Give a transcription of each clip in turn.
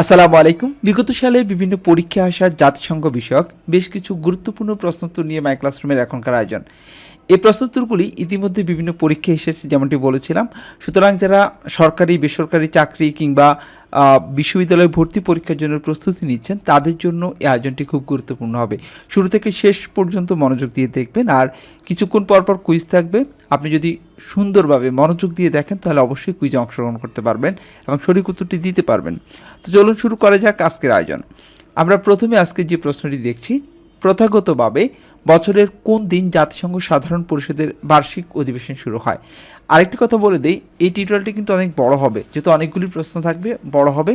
আসসালামু আলাইকুম। বিগত সালে বিভিন্ন পরীক্ষা আসার জাতিসংঘ বিষয়ক বেশ কিছু গুরুত্বপূর্ণ প্রশ্নোত্তর নিয়ে মাই ক্লাসরুমের এখনকার আয়োজন। এই প্রশ্নোত্তরগুলি ইতিমধ্যে বিভিন্ন পরীক্ষা এসেছে, যেমনটি বলেছিলাম। সুতরাং যারা সরকারি, বেসরকারি চাকরি কিংবা বিশ্ববিদ্যালয় ভর্তি পরীক্ষার জন্য প্রস্তুতি নিচ্ছেন, তাদের জন্য এই আয়োজনটি খুব গুরুত্বপূর্ণ হবে। শুরু থেকে শেষ পর্যন্ত মনোযোগ দিয়ে দেখবেন আর কিছুক্ষণ পর পর কুইজ থাকবে। আপনি যদি সুন্দরভাবে মনোযোগ দিয়ে দেখেন, তাহলে অবশ্যই কুইজে অংশগ্রহণ করতে পারবেন এবং সঠিক উত্তরটি দিতে পারবেন। তো চলুন শুরু করা যাক আজকের আয়োজন। আমরা প্রথমে আজকে যে প্রশ্নটি দেখছি, প্রথাগতভাবে বছরের কোন দিন জাতিসংঘ সাধারণ পরিষদের বার্ষিক অধিবেশন শুরু হয়? আরেকটি কথা বলে দিই, এই টিউটোরিয়ালটি কিন্তু অনেক বড় হবে। যেহেতু অনেকগুলি প্রশ্ন থাকবে, বড় হবে।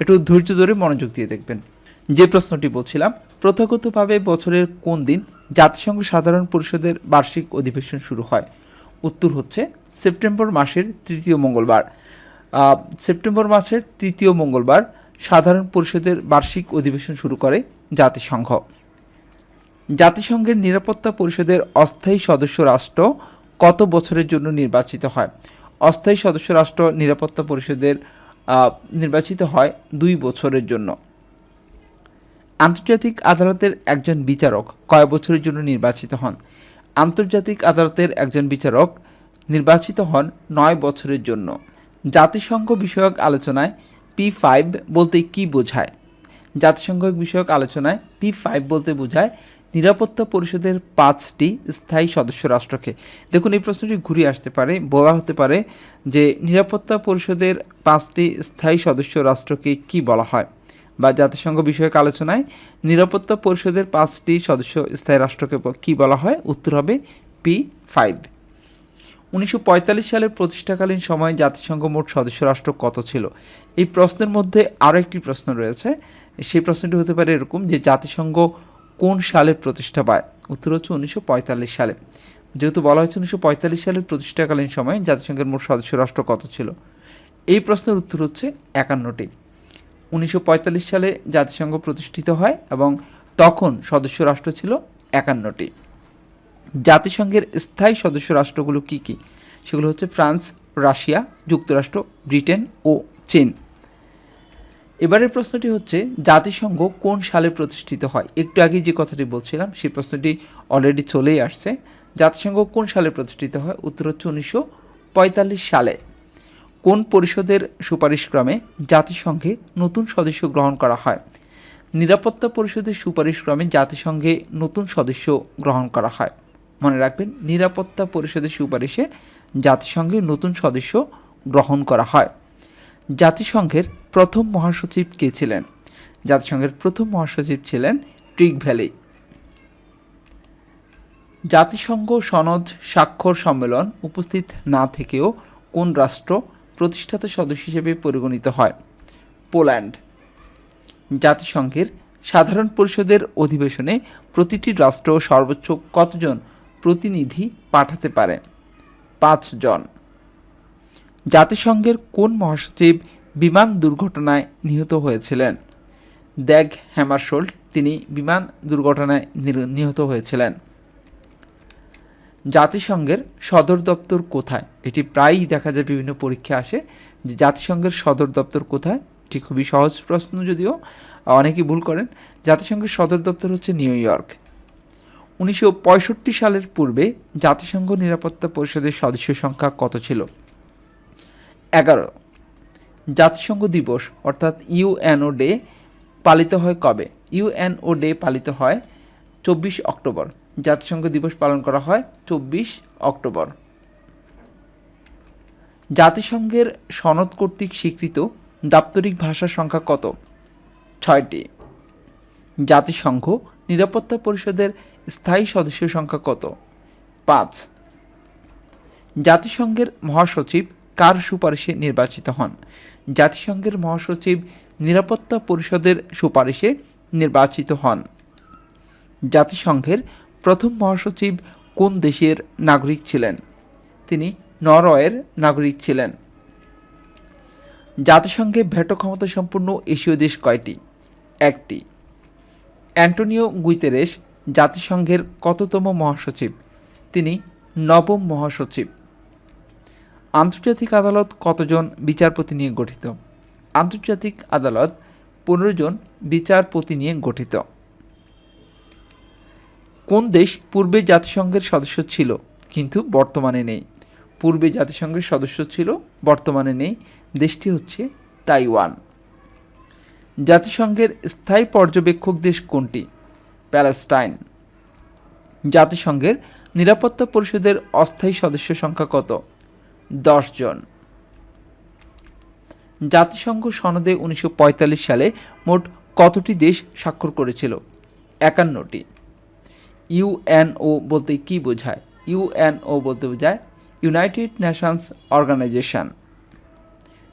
একটু ধৈর্য ধরে মনোযোগ দিয়ে দেখবেন। যে প্রশ্নটি বলছিলাম, প্রথাগতভাবে বছরের কোন দিন জাতিসংঘ সাধারণ পরিষদের বার্ষিক অধিবেশন শুরু হয়? উত্তর হচ্ছে সেপ্টেম্বর মাসের তৃতীয় মঙ্গলবার। সেপ্টেম্বর মাসের তৃতীয় মঙ্গলবার সাধারণ পরিষদের বার্ষিক অধিবেশন শুরু করে জাতিসংঘ। জাতিসংঘের নিরাপত্তা পরিষদের অস্থায়ী সদস্য রাষ্ট্র কত বছরের জন্য নির্বাচিত হয়? অস্থায়ী সদস্য রাষ্ট্র নিরাপত্তা পরিষদের নির্বাচিত হয় দুই বছরের জন্য। আন্তর্জাতিক আদালতের একজন বিচারক কয় বছরের জন্য নির্বাচিত হন? আন্তর্জাতিক আদালতের একজন বিচারক নির্বাচিত হন নয় বছরের জন্য। জাতিসংঘ বিষয়ক আলোচনায় পি ফাইভ বলতে কি বোঝায়? জাতিসংঘ বিষয়ক আলোচনায় পি ফাইভ বলতে বোঝায় নিরাপত্তা পরিষদের পাঁচটি স্থায়ী সদস্য রাষ্ট্রকে। দেখুন, এই প্রশ্নটি ঘুরে আসতে পারে, বলা হতে পারে যে নিরাপত্তা পরিষদের পাঁচটি স্থায়ী সদস্য রাষ্ট্রকে কি বলা হয়? বা জাতিসংঘ বিষয়ক আলোচনায় নিরাপত্তা পরিষদের পাঁচটি সদস্য স্থায়ী রাষ্ট্রকে কি বলা হয়? উত্তর হবে পি ফাইভ। উনিশশো পঁয়তাল্লিশ সালের প্রতিষ্ঠাকালীন সময়ে জাতিসংঘ মোট সদস্য রাষ্ট্র কত ছিল? এই প্রশ্নের মধ্যে আরও একটি প্রশ্ন রয়েছে। সেই প্রশ্নটি হতে পারে এরকম যে জাতিসংঘ কোন সালে প্রতিষ্ঠা পায়? উত্তর হচ্ছে উনিশশো পঁয়তাল্লিশ সালে। যেহেতু বলা হয়েছে উনিশশো পঁয়তাল্লিশ সালের প্রতিষ্ঠাকালীন সময়ে জাতিসংঘের মোট সদস্য রাষ্ট্র কত ছিল? এই প্রশ্নের উত্তর হচ্ছে একান্নটি। উনিশশো পঁয়তাল্লিশ সালে জাতিসংঘ প্রতিষ্ঠিত হয় এবং তখন সদস্য রাষ্ট্র ছিল একান্নটি। জাতিসংঘের স্থায়ী সদস্য রাষ্ট্রগুলো কি কি? সেগুলো হচ্ছে ফ্রান্স, রাশিয়া, যুক্তরাষ্ট্র, ব্রিটেন ও চীন। এবারের প্রশ্নটি হচ্ছে, জাতিসংঘ কোন সালে প্রতিষ্ঠিত হয়? একটু আগে যে কথাটি বলছিলাম, সেই প্রশ্নটি অলরেডি চলেই আসছে। জাতিসংঘ কোন সালে প্রতিষ্ঠিত হয়? উত্তর হচ্ছে উনিশশো পঁয়তাল্লিশ সালে। কোন পরিষদের সুপারিশক্রমে জাতিসংঘে নতুন সদস্য গ্রহণ করা হয়? নিরাপত্তা পরিষদের সুপারিশক্রমে জাতিসংঘে নতুন সদস্য গ্রহণ করা হয়। মনে রাখবেন, নিরাপত্তা পরিষদের সুপারিশে জাতিসংঘে নতুন সদস্য গ্রহণ করা হয়। জাতিসংঘের প্রথম মহাসচিব কে ছিলেন? জাতিসংঘের প্রথম মহাসচিব ছিলেন ট্রিক ভ্যালি। জাতিসংঘ সনদ স্বাক্ষর সম্মেলন উপস্থিত না থেকেও কোন রাষ্ট্র প্রতিষ্ঠাতা সদস্য হিসেবে পরিগণিত হয়? পোল্যান্ড। জাতিসংঘের সাধারণ পরিষদের অধিবেশনে প্রতিটি রাষ্ট্র সর্বোচ্চ কতজন প্রতিনিধি পাঠাতে পারে? পাঁচজন। জাতিসংঘের কোন মহাসচিব বিমান দুর্ঘটনায় নিহত হয়েছিলেন। দ্যাগ হ্যামারশোল্ড, তিনি বিমান দুর্ঘটনায় নিহত হয়েছিলেন। জাতিসংঘের সদর দপ্তর কোথায়? এটি প্রায়ই দেখা যায়, বিভিন্ন পরীক্ষা আসে যে জাতিসংঘের সদর দপ্তর কোথায়? এটি খুবই সহজ প্রশ্ন যদিও, অনেকেই ভুল করেন। জাতিসংঘের সদর দপ্তর হচ্ছে নিউ ইয়র্ক। উনিশশো পঁয়ষট্টি সালের পূর্বে জাতিসংঘ নিরাপত্তা পরিষদের সদস্য সংখ্যা কত ছিল? এগারো। জাতিসংঘ দিবস, অর্থাৎ ইউএনও ডে, পালিত হয় কবে? ইউএনও ডে পালিত হয় চব্বিশ অক্টোবর। জাতিসংঘ দিবস পালন করা হয় চব্বিশ অক্টোবর। জাতিসংঘের সনদ কর্তৃক স্বীকৃত দাপ্তরিক ভাষার সংখ্যা কত? ছয়টি। জাতিসংঘ নিরাপত্তা পরিষদের স্থায়ী সদস্য সংখ্যা কত? পাঁচ। জাতিসংঘের মহাসচিব কার সুপারিশে নির্বাচিত হন? জাতিসংঘের মহাসচিব নিরাপত্তা পরিষদের সুপারিশে নির্বাচিত হন। জাতিসংঘের প্রথম মহাসচিব কোন দেশের নাগরিক ছিলেন? তিনি নরওয়ের নাগরিক ছিলেন। জাতিসংঘে ভেটো ক্ষমতা সম্পন্ন এশীয় দেশ কয়টি? একটি। অ্যান্টোনিও গুইতেরেস জাতিসংঘের কততম মহাসচিব? তিনি নবম মহাসচিব। আন্তর্জাতিক আদালত কতজন বিচারপতি নিয়ে গঠিত? আন্তর্জাতিক আদালত পনেরো জন বিচারপতি নিয়ে গঠিত। কোন দেশ পূর্বে জাতিসংঘের সদস্য ছিল? কিন্তু বর্তমানে নেই। পূর্বে জাতিসংঘের সদস্য ছিল, বর্তমানে নেই। দেশটি হচ্ছে তাইওয়ান। জাতিসংঘের স্থায়ী পর্যবেক্ষক দেশ কোনটি? প্যালেস্টাইন। জাতিসংঘের নিরাপত্তা পরিষদের অস্থায়ী সদস্য সংখ্যা কত? দশ জন জাতিসংঘ সনদে উনিশশো পঁয়তাল্লিশ সালে মোট কতটি দেশ স্বাক্ষর করেছিল? একান্নটি। ইউএনও বলতে কি বোঝায়? ইউএনও বলতে বোঝায় ইউনাইটেড নেশনস অর্গানাইজেশন।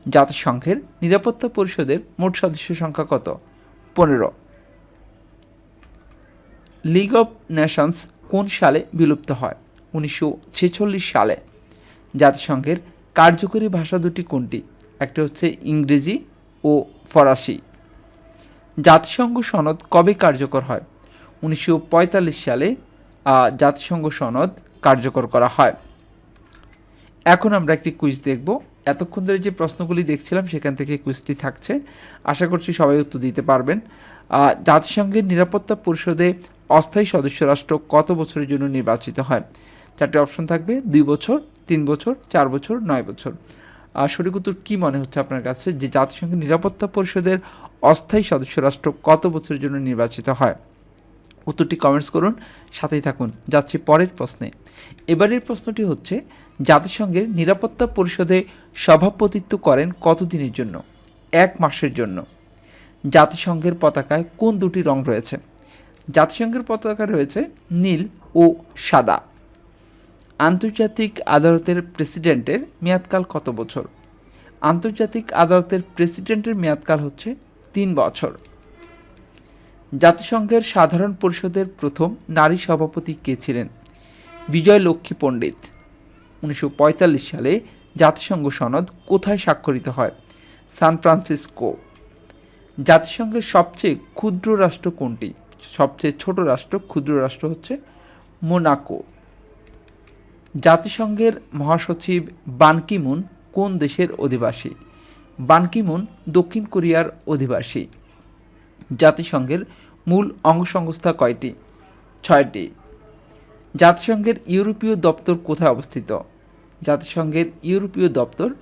জাতিসংঘের নিরাপত্তা পরিষদের মোট সদস্য সংখ্যা কত? পনেরো। লিগ অফ নেশনস কোন সালে বিলুপ্ত হয়? উনিশশো ছেচল্লিশ সালে। জাতিসংঘের কার্যকরী ভাষা দুটি কোনটি? একটা হচ্ছে ইংরেজি ও ফরাসি। জাতিসংঘ সনদ কবে কার্যকর হয়? উনিশশো পঁয়তাল্লিশ সালে জাতিসংঘ সনদ কার্যকর করা হয়। এখন আমরা একটি কুইজ দেখব। এতক্ষণ ধরে যে প্রশ্নগুলি দেখছিলাম, সেখান থেকে কুইজটি থাকছে। আশা করছি সবাই উত্তর দিতে পারবেন। জাতিসংঘের নিরাপত্তা পরিষদে অস্থায়ী সদস্য রাষ্ট্র কত বছরের জন্য নির্বাচিত হয়? চারটি অপশন থাকবে। দুই বছর তিন বছর, চার বছর, নয় বছর। আর সঠিক উত্তর কী মনে হচ্ছে আপনার কাছে? যে জাতিসংঘের নিরাপত্তা পরিষদের অস্থায়ী সদস্য রাষ্ট্র কত বছরের জন্য নির্বাচিত হয়? উত্তরটি কমেন্টস করুন, সাথেই থাকুন। যাচ্ছি পরের প্রশ্নে। এবারের প্রশ্নটি হচ্ছে, জাতিসংঘের নিরাপত্তা পরিষদে সভাপতিত্ব করেন কতদিনের জন্য? এক মাসের জন্য। জাতিসংঘের পতাকায় কোন দুটি রং রয়েছে? জাতিসংঘের পতাকা রয়েছে নীল ও সাদা। আন্তর্জাতিক আদালতের প্রেসিডেন্টের মেয়াদকাল কত বছর? আন্তর্জাতিক আদালতের প্রেসিডেন্টের মেয়াদকাল হচ্ছে তিন বছর। জাতিসংঘের সাধারণ পরিষদের প্রথম নারী সভাপতি কে ছিলেন? বিজয় লক্ষ্মী পণ্ডিত। উনিশশো পঁয়তাল্লিশ সালে জাতিসংঘ সনদ কোথায় স্বাক্ষরিত হয়? San Francisco. জাতিসংঘের সবচেয়ে ক্ষুদ্র রাষ্ট্র কোনটি? সবচেয়ে ছোট রাষ্ট্র, ক্ষুদ্র রাষ্ট্র হচ্ছে মোনাকো। জাতিসংঘের মহাসচিব বানকিমুন কোন দেশের অধিবাসী? বানকিমুন দক্ষিণ কোরিয়ার অধিবাসী। জাতিসংঘের মূল অঙ্গসংস্থা কয়টি? ছয়টি। জাতিসংঘের ইউরোপীয় দপ্তর কোথায় অবস্থিত? জাতিসংঘের ইউরোপীয় দপ্তর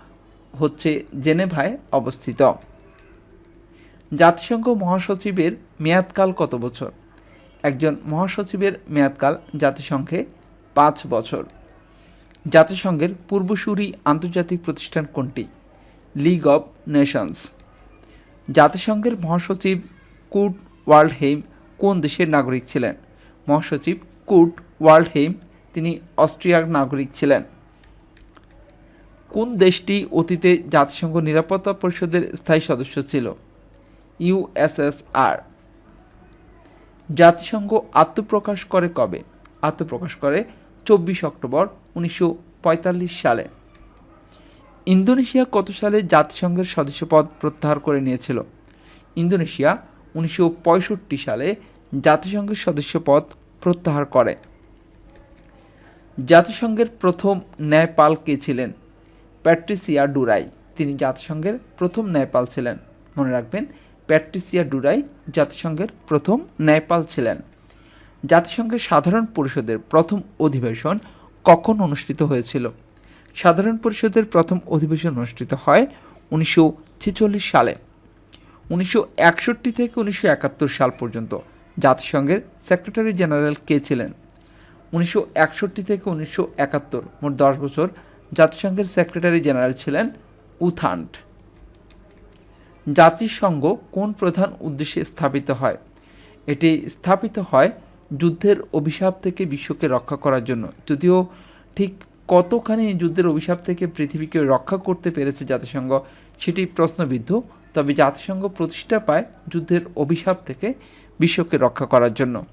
হচ্ছে জেনেভায় অবস্থিত। জাতিসংঘ মহাসচিবের মেয়াদকাল কত বছর? একজন মহাসচিবের মেয়াদকাল জাতিসংঘে পাঁচ বছর। জাতিসংঘের পূর্বসূরি আন্তর্জাতিক প্রতিষ্ঠান কোনটি? লিগ অব নেশনস জাতিসংঘের মহাসচিব কুট ওয়ার্ল্ডহেইম কোন দেশের নাগরিক ছিলেন? মহাসচিব কুট ওয়ার্ল্ডহেইম, তিনি অস্ট্রিয়ার নাগরিক ছিলেন। কোন দেশটি অতীতে জাতিসংঘ নিরাপত্তা পরিষদের স্থায়ী সদস্য ছিল? ইউএসএসআর জাতিসংঘ আত্মপ্রকাশ করে কবে? আত্মপ্রকাশ করে চব্বিশ অক্টোবর উনিশশো পঁয়তাল্লিশ সালে। ইন্দোনেশিয়া কত সালে জাতিসংঘের সদস্যপদ প্রত্যাহার করে নিয়েছিল? ইন্দোনেশিয়া উনিশশো পঁয়ষট্টি সালে জাতিসংঘের সদস্যপদ প্রত্যাহার করে। জাতিসংঘের প্রথম ন্যায়পাল কে ছিলেন? Patricia Durrant. তিনি জাতিসংঘের প্রথম ন্যায়পাল ছিলেন। মনে রাখবেন, প্যাট্রিসিয়া ডুরাই জাতিসংঘের প্রথম ন্যায়পাল ছিলেন। জাতিসংঘের সাধারণ পরিষদের প্রথম অধিবেশন কখন অনুষ্ঠিত হয়েছিল? সাধারণ পরিষদের প্রথম অধিবেশন অনুষ্ঠিত হয় উনিশশো ছেচল্লিশ সালে, উনিশশো একষট্টি থেকে উনিশশো একাত্তর সাল পর্যন্ত। জাতিসংঘের সেক্রেটারি জেনারেল কে ছিলেন? উনিশশো একষট্টি থেকে উনিশশো একাত্তর, মোট দশ বছর, জাতিসংঘের সেক্রেটারি জেনারেল ছিলেন উথান্ট। জাতিসংঘ কোন প্রধান উদ্দেশ্যে স্থাপিত হয়? এটি স্থাপিত হয় যুদ্ধের অভিশাপ থেকে বিশ্বকে রক্ষা করার জন্য। যদিও ঠিক কতখানি যুদ্ধের অভিশাপ থেকে পৃথিবীকে রক্ষা করতে পেরেছে জাতিসংঘ, সেটি প্রশ্নবিদ্ধ। তবে জাতিসংঘ প্রতিষ্ঠা পায় যুদ্ধের অভিশাপ থেকে বিশ্বকে রক্ষা করার জন্য।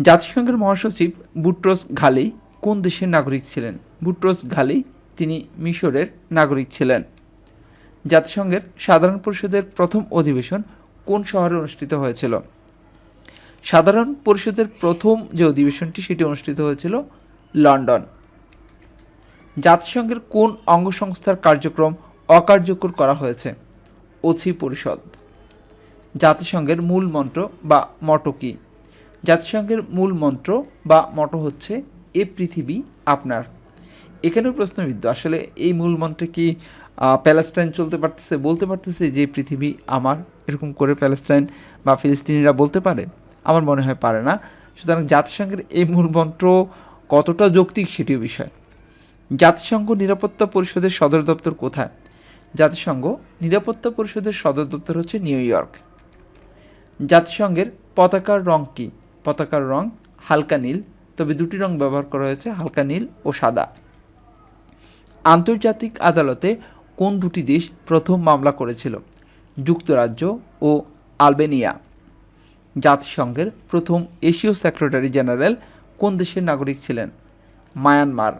জাতিসংঘের মহাসচিব বুট্রোস ঘালি কোন দেশের নাগরিক ছিলেন? বুট্রোস ঘালি তিনি মিশরের নাগরিক ছিলেন। জাতিসংঘের সাধারণ পরিষদের প্রথম অধিবেশন কোন শহরে অনুষ্ঠিত হয়েছিল? সাধারণ পরিষদের প্রথম যে অধিবেশনটি সেটি অনুষ্ঠিত হয়েছিল লন্ডন। জাতিসংঘের কোন অঙ্গসংস্থার কার্যক্রম অকার্যকর করা হয়েছে? ওছি পরিষদ। জাতিসংঘের মূল মন্ত্র বা মটো কি? জাতিসংঘের মূল মন্ত্র বা মটো হচ্ছে, এ পৃথিবী আপনার। এখানেও প্রশ্নবিদ্ধ। আসলে এই মূল মন্ত্রে কি প্যালেস্টাইন চলতে পারতেছে, বলতে পারতেছে যে পৃথিবী আমার? এরকম করে প্যালেস্টাইন বা ফিলিস্তিনিরা বলতে পারে। আমার মনে হয় পারে না। সুতরাং জাতিসংঘের এই মূল মন্ত্র কতটা যৌক্তিক সেটিও বিষয়। জাতিসংঘ নিরাপত্তা পরিষদের সদর দপ্তর কোথায়? জাতিসংঘ নিরাপত্তা পরিষদের সদর দপ্তর হচ্ছে নিউ ইয়র্ক। জাতিসংঘের পতাকার রং কী? পতাকার রং হালকা নীল, তবে দুটি রং ব্যবহার করা হয়েছে, হালকা নীল ও সাদা। আন্তর্জাতিক আদালতে কোন দুটি দেশ প্রথম মামলা করেছিল? যুক্তরাজ্য ও আলবেনিয়া। জাতিসংঘের প্রথম এশীয় সেক্রেটারি জেনারেল কোন দেশের নাগরিক ছিলেন? মায়ানমার।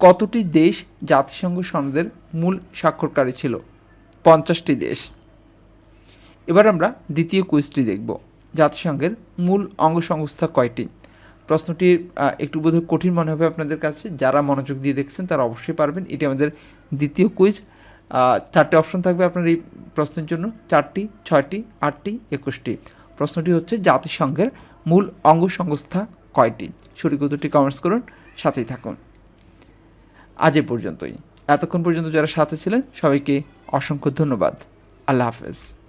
কতটি দেশ জাতিসংঘ সনদের মূল স্বাক্ষরকারী ছিল? পঞ্চাশটি দেশ। এবার আমরা দ্বিতীয় কুইজটি দেখব। জাতিসংঘের মূল অঙ্গসংস্থা কয়টি? প্রশ্নটি একটু বোধহয় কঠিন মনে হবে আপনাদের কাছে। যারা মনোযোগ দিয়ে দেখছেন তারা অবশ্যই পারবেন। এটি আমাদের দ্বিতীয় কুইজ। চারটে অপশন থাকবে আপনার এই প্রশ্নের জন্য, চারটি, ছয়টি, আটটি, একুশটি। প্রশ্নটি হচ্ছে জাতিসংঘের মূল অঙ্গ সংস্থা কয়টি? সঠিক উত্তরটি কমেন্টস করুন, সাথেই থাকুন। আজ এ পর্যন্তই। এতক্ষণ পর্যন্ত যারা সাথে ছিলেন, সবাইকে অসংখ্য ধন্যবাদ। আল্লাহ হাফেজ।